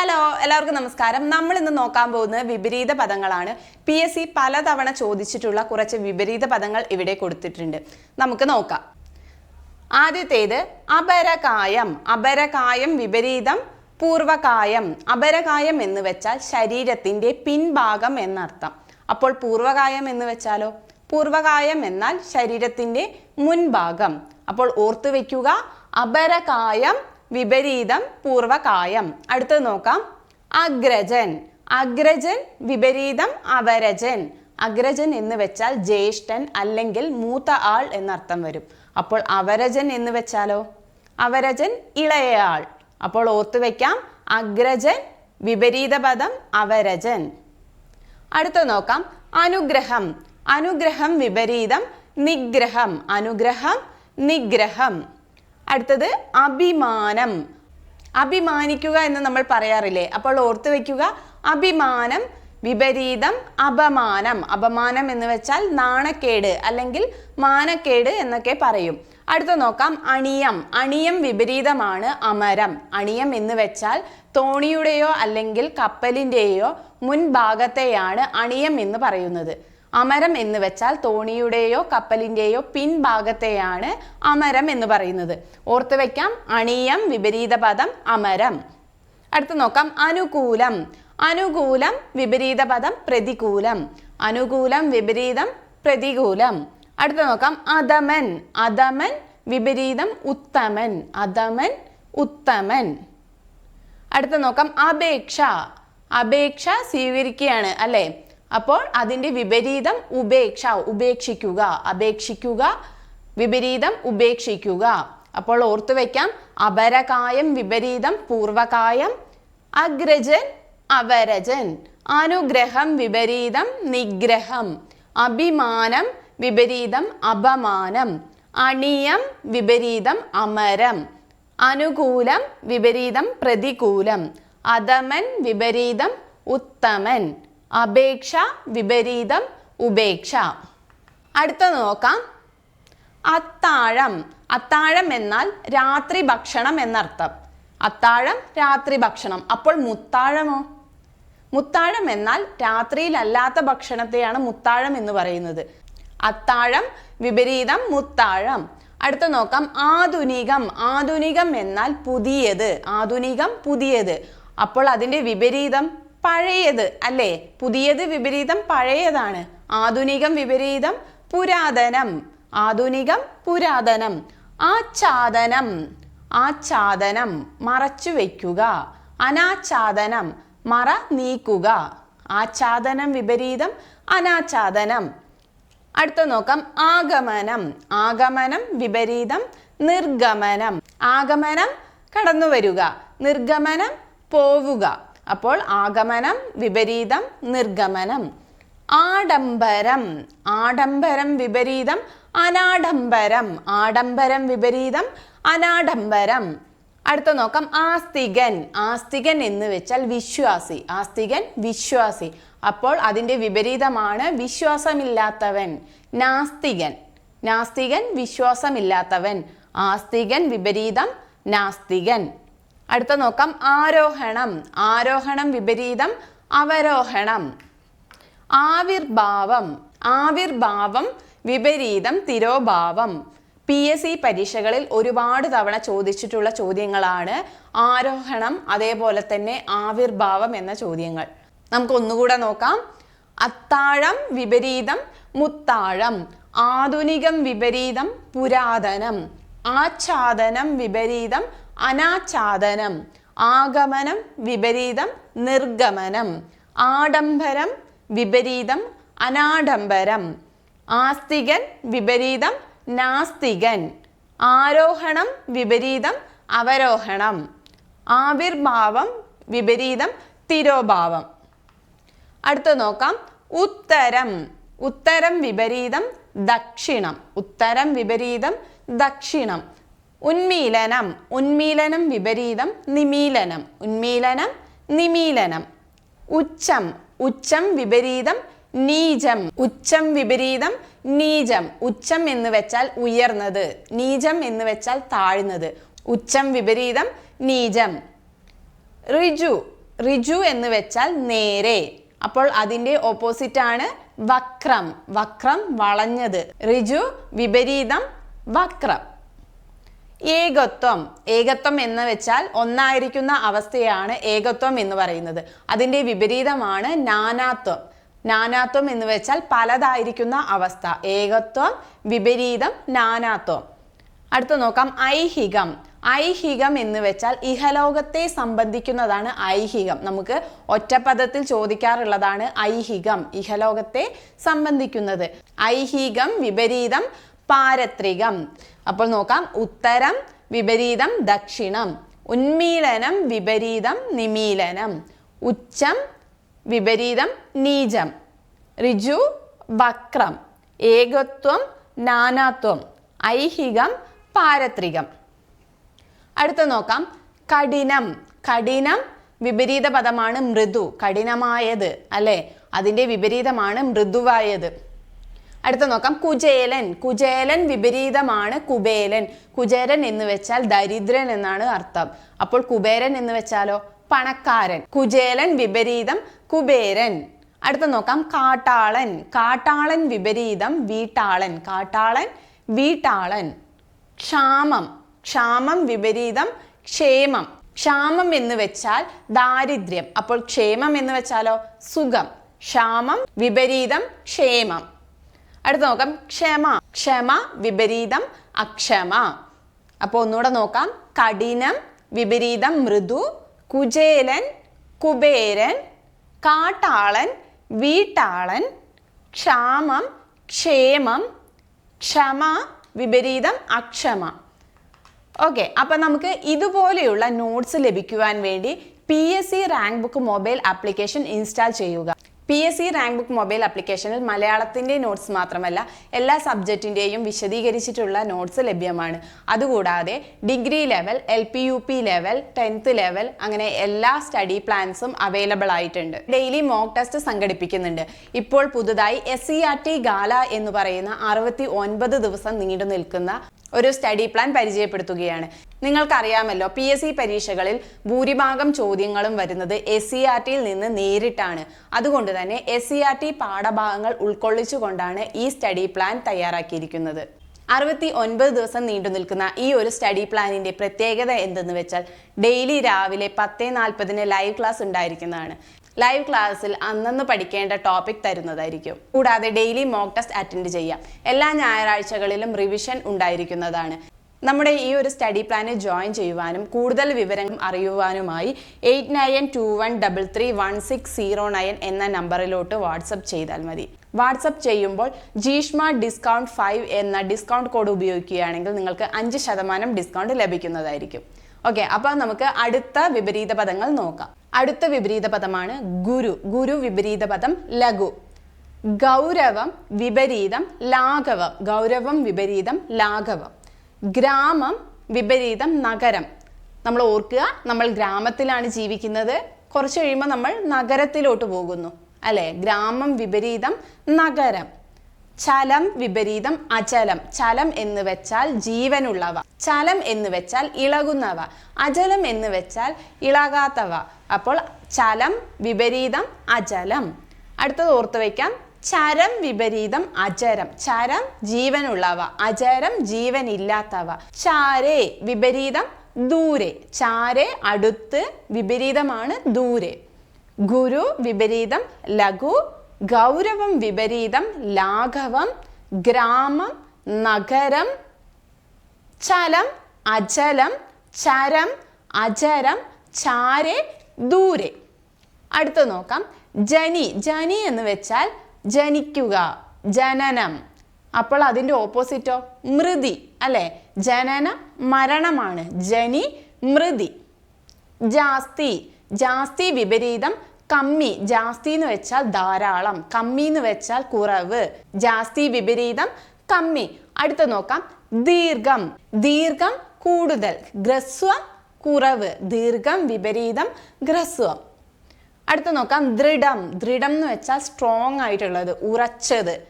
Hello എല്ലാവർക്കും നമസ്കാരം. നമ്മൾ ഇന്ന് നോക്കാൻ പോകുന്നത് വിപരീത പദങ്ങളാണ്. പി എസ് സി പലതവണ ചോദിച്ചിട്ടുള്ള കുറച്ച് വിപരീത പദങ്ങൾ ഇവിടെ കൊടുത്തിട്ടുണ്ട്. നമുക്ക് നോക്കാം. ആദ്യത്തേത് അപരകായം. അപരകായം വിപരീതം പൂർവകായം. അപരകായം എന്ന് വെച്ചാൽ ശരീരത്തിന്റെ പിൻഭാഗം എന്നർത്ഥം. അപ്പോൾ പൂർവകായം എന്ന് വെച്ചാലോ? പൂർവകായം എന്നാൽ ശരീരത്തിന്റെ മുൻഭാഗം. അപ്പോൾ ഓർത്തു വെക്കുക അപരകായം വിപരീതം പൂർവകായം. അടുത്തത് നോക്കാം. അഗ്രജൻ. അഗ്രജൻ വിപരീതം അവരജൻ. അഗ്രജൻ എന്ന് വെച്ചാൽ ജ്യേഷ്ഠൻ അല്ലെങ്കിൽ മൂത്ത ആൾ എന്നർത്ഥം വരും. അപ്പോൾ അവരജൻ എന്ന് വെച്ചാലോ? അവരജൻ ആൾ. അപ്പോൾ ഓർത്തു വെക്കാം. അഗ്രജൻ വിപരീത പദം അവരജൻ. അടുത്ത നോക്കാം. അനുഗ്രഹം. അനുഗ്രഹം വിപരീതം നിഗ്രഹം. അനുഗ്രഹം നിഗ്രഹം. അടുത്തത് അഭിമാനം. അഭിമാനിക്കുക എന്ന് നമ്മൾ പറയാറില്ലേ? അപ്പോൾ ഓർത്ത് വയ്ക്കുക അഭിമാനം വിപരീതം അപമാനം. അപമാനം എന്ന് വെച്ചാൽ നാണക്കേട് അല്ലെങ്കിൽ മാനക്കേട് എന്നൊക്കെ പറയും. അടുത്ത നോക്കാം അണിയം. അണിയം വിപരീതമാണ് അമരം. അണിയം എന്ന് വെച്ചാൽ തോണിയുടെയോ അല്ലെങ്കിൽ കപ്പലിന്റെയോ മുൻഭാഗത്തെയാണ് അണിയം എന്ന് പറയുന്നത്. അമരം എന്ന് വെച്ചാൽ തോണിയുടെയോ കപ്പലിന്റെയോ പിൻഭാഗത്തെയാണ് അമരം എന്ന് പറയുന്നത്. ഓർത്ത് വെക്കാം അണിയം വിപരീത പദം അമരം. അടുത്ത് നോക്കാം അനുകൂലം. അനുകൂലം വിപരീത പദം പ്രതികൂലം. അനുകൂലം വിപരീതം പ്രതികൂലം. അടുത്ത നോക്കാം അധമൻ അധമൻ വിപരീതം ഉത്തമൻ. അധമൻ ഉത്തമൻ. അടുത്ത നോക്കാം അപേക്ഷ. അപേക്ഷ സ്വീകരിക്കുകയാണ് അല്ലേ? അപ്പോൾ അതിന്റെ വിപരീതം ഉപേക്ഷ ഉപേക്ഷിക്കുക. അപേക്ഷിക്കുക വിപരീതം ഉപേക്ഷിക്കുക. അപ്പോൾ ഓർത്തു വയ്ക്കാം അപരകായം വിപരീതം പൂർവകായം അഗ്രജൻ അവരജൻ അനുഗ്രഹം വിപരീതം നിഗ്രഹം. അഭിമാനം വിപരീതം അപമാനം. അണിയം വിപരീതം അമരം. അനുകൂലം വിപരീതം പ്രതികൂലം. അധമൻ വിപരീതം ഉത്തമൻ. അപേക്ഷ വിപരീതം ഉപേക്ഷ. അടുത്ത നോക്കാം. അത്താഴം. അത്താഴം എന്നാൽ രാത്രി ഭക്ഷണം എന്നർത്ഥം. അത്താഴം രാത്രി ഭക്ഷണം. അപ്പോൾ മുത്താഴമോ? മുത്താഴം എന്നാൽ രാത്രിയിലല്ലാത്ത ഭക്ഷണത്തെയാണ് മുത്താഴം എന്ന് പറയുന്നത്. അത്താഴം വിപരീതം മുത്താഴം. അടുത്ത നോക്കാം. ആധുനികം. ആധുനികം എന്നാൽ പുതിയത്. ആധുനികം പുതിയത്. അപ്പോൾ അതിന്റെ വിപരീതം? പഴയത് അല്ലേ? പുതിയത് വിപരീതം പഴയതാണ്. ആധുനികം വിപരീതം പുരാതനം. ആധുനികം പുരാതനം. ആച്ഛാദനം. ആച്ഛാദനം. മറച്ചു വയ്ക്കുക. അനാച്ഛാദനം. മറ നീക്കുക. ആച്ഛാദനം വിപരീതം അനാച്ഛാദനം. അടുത്ത നോക്കാം. ആഗമനം. ആഗമനം വിപരീതം നിർഗമനം. ആഗമനം കടന്നു വരിക നിർഗമനം പോവുക. അപ്പോൾ ആഗമനം വിപരീതം നിർഗമനം. ആഡംബരം. ആഡംബരം വിപരീതം അനാഡംബരം. ആഡംബരം വിപരീതം അനാഡംബരം. അടുത്ത നോക്കാം. ആസ്തികൻ. ആസ്തികൻ എന്ന് വെച്ചാൽ വിശ്വാസി. ആസ്തികൻ വിശ്വാസി. അപ്പോൾ അതിന്റെ വിപരീതമാണ് വിശ്വാസമില്ലാത്തവൻ. നാസ്തികൻ. നാസ്തികൻ വിശ്വാസമില്ലാത്തവൻ. ആസ്തികൻ വിപരീതം നാസ്തികൻ. അടുത്ത നോക്കാം. ആരോഹണം. ആരോഹണം വിപരീതം അവരോഹണം. ആവിർഭാവം. ആവിർഭാവം വിപരീതം തിരോഭാവം. പി എസ് സി പരീക്ഷകളിൽ ഒരുപാട് തവണ ചോദിച്ചിട്ടുള്ള ചോദ്യങ്ങളാണ് ആരോഹണം അതേപോലെ തന്നെ ആവിർഭാവം എന്ന ചോദ്യങ്ങൾ. നമുക്ക് ഒന്നുകൂടെ നോക്കാം. അത്താഴം വിപരീതം മുത്താഴം. ആധുനികം വിപരീതം പുരാതനം. ആച്ഛാദനം വിപരീതം അനാച്ഛാദനം ആഗമനം വിപരീതം നിർഗമനം ആഡംബരം വിപരീതം അനാഡംബരം ആസ്തികൻ വിപരീതം നാസ്തികൻ ആരോഹണം വിപരീതം അവരോഹണം ആവിർഭാവം വിപരീതം തിരോഭാവം. അടുത്ത നോക്കാം. ഉത്തരം ഉത്തരം വിപരീതം ദക്ഷിണം. ഉത്തരം വിപരീതം ദക്ഷിണം. ഉന്മീലനം ഉന്മീലനം വിപരീതം നിമീലനം ഉന്മീലനം നിമീലനം. ഉച്ചം ഉച്ചം വിപരീതം നീചം. ഉച്ചം വിപരീതം നീചം. ഉച്ചം എന്ന് വെച്ചാൽ ഉയർന്നത് നീചം എന്ന് വെച്ചാൽ താഴ്ന്നത്. ഉച്ചം വിപരീതം നീചം. ഋജു ഋജു എന്ന് വെച്ചാൽ നേരെ. അപ്പോൾ അതിന്റെ ഓപ്പോസിറ്റ് ആണ് വക്രം വക്രം വളഞ്ഞത്. ഋജു വിപരീതം വക്രം. ഏകത്വം. ഏകത്വം എന്ന് വെച്ചാൽ ഒന്നായിരിക്കുന്ന അവസ്ഥയാണ് ഏകത്വം എന്ന് പറയുന്നത്. അതിന്റെ വിപരീതമാണ് നാനാത്വം. നാനാത്വം എന്ന് വെച്ചാൽ പലതായിരിക്കുന്ന അവസ്ഥ. ഏകത്വം വിപരീതം നാനാത്വം. അടുത്ത നോക്കാം. ഐഹികം. ഐഹികം എന്ന് വെച്ചാൽ ഇഹലോകത്തെ സംബന്ധിക്കുന്നതാണ് ഐഹികം. നമുക്ക് ഒറ്റപ്പദത്തിൽ ചോദിക്കാറുള്ളതാണ് ഐഹികം ഇഹലോകത്തെ സംബന്ധിക്കുന്നത്. ഐഹികം വിപരീതം പാരത്രികം. അപ്പോൾ നോക്കാം. ഉത്തരം വിപരീതം ദക്ഷിണം. ഉന്മീലനം വിപരീതം നിമീലനം. ഉച്ചം വിപരീതം നീചം. ഋജു വക്രം. ഏകത്വം നാനാത്വം. ഐഹികം പാരത്രികം. അടുത്ത നോക്കാം. കഠിനം. കഠിനം വിപരീത പദമാണ് മൃദു. കഠിനമായത് അല്ലെ? അതിന്റെ വിപരീതമാണ് മൃദുവായത്. അടുത്ത നോക്കാം. കുചേലൻ. കുചേലൻ വിപരീതമാണ് കുബേലൻ. കുചേരൻ എന്ന് വെച്ചാൽ ദരിദ്രൻ എന്നാണ് അർത്ഥം. അപ്പോൾ കുബേരൻ എന്ന് വെച്ചാലോ? പണക്കാരൻ. കുചേലൻ വിപരീതം കുബേരൻ. അടുത്ത നോക്കാം. കാട്ടാളൻ. കാട്ടാളൻ വിപരീതം വീട്ടാളൻ. കാട്ടാളൻ വീട്ടാളൻ. ക്ഷാമം. ക്ഷാമം വിപരീതം ക്ഷേമം. ക്ഷാമം എന്ന് വെച്ചാൽ ദാരിദ്ര്യം. അപ്പോൾ ക്ഷേമം എന്ന് വെച്ചാലോ? സുഖം. ക്ഷാമം വിപരീതം ക്ഷേമം. അടുത്ത നോക്കാം. ക്ഷമ. ക്ഷമ വിപരീതം അക്ഷമ. അപ്പോൾ ഒന്നുകൂടെ നോക്കാം. കഠിനം വിപരീതം മൃദു കുചേലൻ കുബേരൻ കാട്ടാളൻ വീട്ടാളൻ ക്ഷാമം ക്ഷേമം ക്ഷമ വിപരീതം അക്ഷമ. ഓക്കെ അപ്പം നമുക്ക് ഇതുപോലെയുള്ള നോട്ട്സ് ലഭിക്കുവാൻ വേണ്ടി P S C rank book mobile application install ചെയ്യുക. P S C rank book mobile ആപ്ലിക്കേഷനിൽ മലയാളത്തിന്റെ നോട്ട്സ് മാത്രമല്ല എല്ലാ സബ്ജക്റ്റിന്റെയും വിശദീകരിച്ചിട്ടുള്ള നോട്ട്സ് ലഭ്യമാണ്. അതുകൂടാതെ degree level L P U P level tenth level അങ്ങനെ എല്ലാ സ്റ്റഡി പ്ലാൻസും അവൈലബിൾ ആയിട്ടുണ്ട്. ഡെയിലി മോക്ക് ടെസ്റ്റ് സംഘടിപ്പിക്കുന്നുണ്ട്. ഇപ്പോൾ പുതുതായി S C R T gala എന്ന് പറയുന്ന അറുപത്തി ഒൻപത് ദിവസം നീണ്ടു നിൽക്കുന്ന ഒരു സ്റ്റഡി പ്ലാൻ പരിചയപ്പെടുത്തുകയാണ്. നിങ്ങൾക്കറിയാമല്ലോ പി എസ് സി പരീക്ഷകളിൽ ഭൂരിഭാഗം ചോദ്യങ്ങളും വരുന്നത് എസ് സി ആർ ടിയിൽ നിന്ന് നേരിട്ടാണ്. അതുകൊണ്ട് തന്നെ എസ് സി ആർ ടി പാഠഭാഗങ്ങൾ ഉൾക്കൊള്ളിച്ചുകൊണ്ടാണ് ഈ സ്റ്റഡി പ്ലാൻ തയ്യാറാക്കിയിരിക്കുന്നത്. അറുപത്തി ഒൻപത് ദിവസം നീണ്ടു നിൽക്കുന്ന ഈ ഒരു സ്റ്റഡി പ്ലാനിന്റെ പ്രത്യേകത എന്തെന്ന് വെച്ചാൽ ഡെയിലി രാവിലെ പത്ത് നാൽപ്പതിന് ലൈവ് ക്ലാസ് ഉണ്ടായിരിക്കുന്നതാണ്. ലൈവ് ക്ലാസ്സിൽ അന്നന്ന് പഠിക്കേണ്ട ടോപ്പിക് തരുന്നതായിരിക്കും. കൂടാതെ ഡെയിലി മോക്ക് ടെസ്റ്റ് അറ്റൻഡ് ചെയ്യാം. എല്ലാ ഞായറാഴ്ചകളിലും റിവിഷൻ ഉണ്ടായിരിക്കുന്നതാണ്. നമ്മുടെ ഈ ഒരു സ്റ്റഡി പ്ലാനിൽ ജോയിൻ ചെയ്യുവാനും കൂടുതൽ വിവരങ്ങൾ അറിയുവാനുമായി eight nine two one double three one six zero nine എന്ന നമ്പറിലോട്ട് വാട്സപ്പ് ചെയ്താൽ മതി. വാട്സപ്പ് ചെയ്യുമ്പോൾ ജീഷ്മ ഡിസ്കൗണ്ട് ഫൈവ് എന്ന ഡിസ്കൗണ്ട് കോഡ് ഉപയോഗിക്കുകയാണെങ്കിൽ നിങ്ങൾക്ക് അഞ്ച് ശതമാനം ഡിസ്കൗണ്ട് ലഭിക്കുന്നതായിരിക്കും. ഓക്കെ അപ്പോൾ നമുക്ക് അടുത്ത വിപരീത പദങ്ങൾ നോക്കാം. അടുത്ത വിപരീത പദമാണ് ഗുരു. ഗുരു വിപരീത പദം ലഘു. ഗൗരവം വിപരീതം ലാഘവം. ഗൗരവം വിപരീതം ലാഘവം. ഗ്രാമം വിപരീതം നഗരം. നമ്മൾ ഓർക്കുക നമ്മൾ ഗ്രാമത്തിലാണ് ജീവിക്കുന്നത്. കുറച്ച് കഴിയുമ്പോൾ നമ്മൾ നഗരത്തിലോട്ട് പോകുന്നു. അല്ലെ? ഗ്രാമം വിപരീതം നഗരം. ചലം വിപരീതം അചലം. ചലം എന്ന് വെച്ചാൽ ജീവനുള്ളവ. ചലം എന്ന് വെച്ചാൽ ഇളകുന്നവ. അചലം എന്ന് വെച്ചാൽ ഇളകാത്തവ. അപ്പോൾ ചലം വിപരീതം അചലം. അടുത്തത് ഓർത്ത് വയ്ക്കാം. ചരം വിപരീതം അചരം. ചരം ജീവനുള്ളവ അചരം ജീവനില്ലാത്തവ. ചാരേ വിപരീതം ദൂരെ. ചാരെ അടുത്ത് വിപരീതമാണ് ദൂരെ. ഗുരു വിപരീതം ലഘു ഗൗരവം വിപരീതം ലാഘവം ഗ്രാമം നഗരം ചലം അചലം ചരം അചരം ചാരെ ദൂരെ. അടുത്ത നോക്കാം. ജനി. ജനി എന്ന് വെച്ചാൽ ജനിക്കുക ജനനം. അപ്പോൾ അതിന്റെ ഓപ്പോസിറ്റോ മൃതി. അല്ലെ? ജനന മരണമാണ്. ജനി മൃതി. ജാസ്തി. ജാസ്തി വിപരീതം കമ്മി. ജാസ്തി എന്ന് വെച്ചാൽ ധാരാളം. കമ്മി എന്ന് വെച്ചാൽ കുറവ്. ജാസ്തി വിപരീതം കമ്മി. അടുത്ത നോക്കാം. ദീർഘം. ദീർഘം കൂടുതൽ. ഗ്രസ്വം കുറവ്. ദീർഘം വിപരീതം ഗ്രസ്വം അടുത്ത നോക്കാം. ദൃഢം. ദൃഢം എന്ന് വെച്ചാൽ സ്ട്രോങ് ആയിട്ടുള്ളത് ഉറച്ചത്.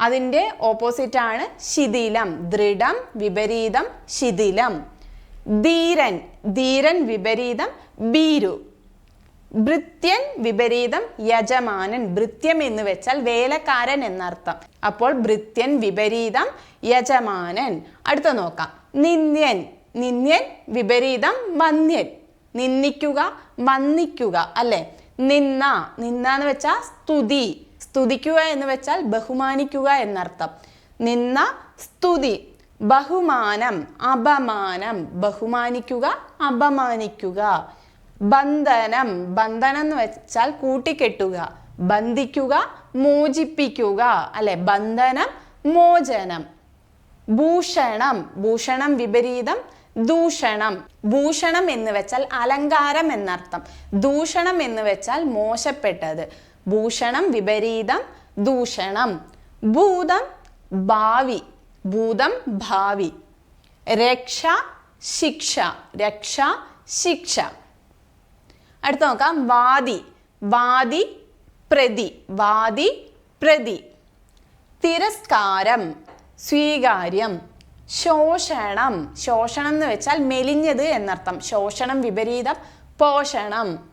അതിന്റെ ഓപ്പോസിറ്റാണ് ശിഥിലം. ദൃഢം വിപരീതം ശിഥിലം. ധീരൻ. ധീരൻ വിപരീതം ഭീരു. ഭൃത്യൻ വിപരീതം യജമാനൻ. ഭൃത്യം എന്ന് വെച്ചാൽ വേലക്കാരൻ എന്നർത്ഥം. അപ്പോൾ ഭൃത്യൻ വിപരീതം യജമാനൻ. അടുത്ത നോക്കാം. നിന്ദ്യൻ. നിന്ദ്യൻ വിപരീതം വന്യൻ നിന്ദിക്കുക വന്ദിക്കുക അല്ലെ? നിന്ന നിന്ന എന്ന് വെച്ചാൽ സ്തുതി. സ്തുതിക്കുക എന്ന് വെച്ചാൽ ബഹുമാനിക്കുക എന്നർത്ഥം. നിന്ന സ്തുതി. ബഹുമാനം അപമാനം. ബഹുമാനിക്കുക അപമാനിക്കുക. ബന്ധനം ബന്ധനം എന്ന് വെച്ചാൽ കൂട്ടിക്കെട്ടുക. ബന്ധിക്കുക മോചിപ്പിക്കുക. അല്ലെ? ബന്ധനം മോചനം. ഭൂഷണം ഭൂഷണം വിപരീതം. ദൂഷണം. ഭൂഷണം എന്ന് വെച്ചാൽ അലങ്കാരം എന്നർത്ഥം. ദൂഷണം എന്ന് വെച്ചാൽ മോശപ്പെട്ടത്. ഭൂഷണം വിപരീതം ദൂഷണം. ഭൂതം ഭാവി ഭൂതം ഭാവി. രക്ഷ ശിക്ഷ രക്ഷ ശിക്ഷ. അടുത്ത നോക്കാം. വാദി വാദി പ്രതി വാദി പ്രതി. തിരസ്കാരം സ്വീകാര്യം. ശോഷണം. ശോഷണം എന്ന് വെച്ചാൽ മെലിഞ്ഞത് എന്നർത്ഥം. ശോഷണം വിപരീതം പോഷണം.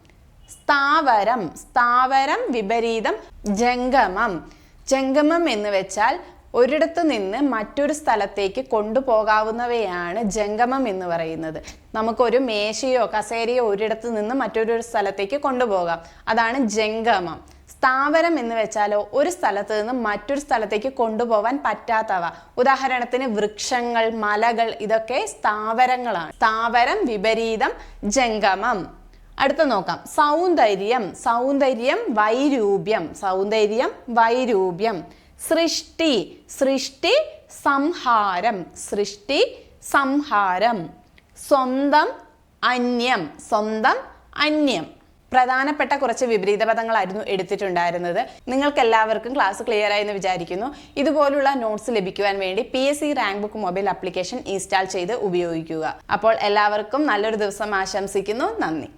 സ്ഥാവരം സ്ഥാവരം വിപരീതം ജംഗമം. ജംഗമം എന്ന് വെച്ചാൽ ഒരിടത്തു നിന്ന് മറ്റൊരു സ്ഥലത്തേക്ക് കൊണ്ടുപോകാവുന്നവയാണ് ജംഗമം എന്ന് പറയുന്നത്. നമുക്കൊരു മേശയോ കസേരയോ ഒരിടത്തു നിന്ന് മറ്റൊരു സ്ഥലത്തേക്ക് കൊണ്ടുപോകാം. അതാണ് ജംഗമം. സ്ഥാവരം എന്ന് വെച്ചാലോ ഒരു സ്ഥലത്ത് നിന്ന് മറ്റൊരു സ്ഥലത്തേക്ക് കൊണ്ടുപോകാൻ പറ്റാത്തവ. ഉദാഹരണത്തിന് വൃക്ഷങ്ങൾ മലകൾ ഇതൊക്കെ സ്ഥാവരങ്ങളാണ്. സ്ഥാവരം വിപരീതം ജംഗമം. അടുത്ത നോക്കാം. സൗന്ദര്യം സൗന്ദര്യം വൈരൂപ്യം. സൗന്ദര്യം വൈരൂപ്യം. സൃഷ്ടി സൃഷ്ടി സംഹാരം. സൃഷ്ടി സംഹാരം. സ്വന്തം അന്യം. സ്വന്തം അന്യം. പ്രധാനപ്പെട്ട കുറച്ച് വിപരീത പദങ്ങളായിരുന്നു എടുത്തിട്ടുണ്ടായിരുന്നത്. നിങ്ങൾക്ക് എല്ലാവർക്കും ക്ലാസ് ക്ലിയർ ആയി എന്ന് വിചാരിക്കുന്നു. ഇതുപോലുള്ള നോട്ട്സ് ലഭിക്കുവാൻ വേണ്ടി P S C rank book mobile application install ചെയ്ത് ഉപയോഗിക്കുക. അപ്പോൾ എല്ലാവർക്കും നല്ലൊരു ദിവസം ആശംസിക്കുന്നു. നന്ദി.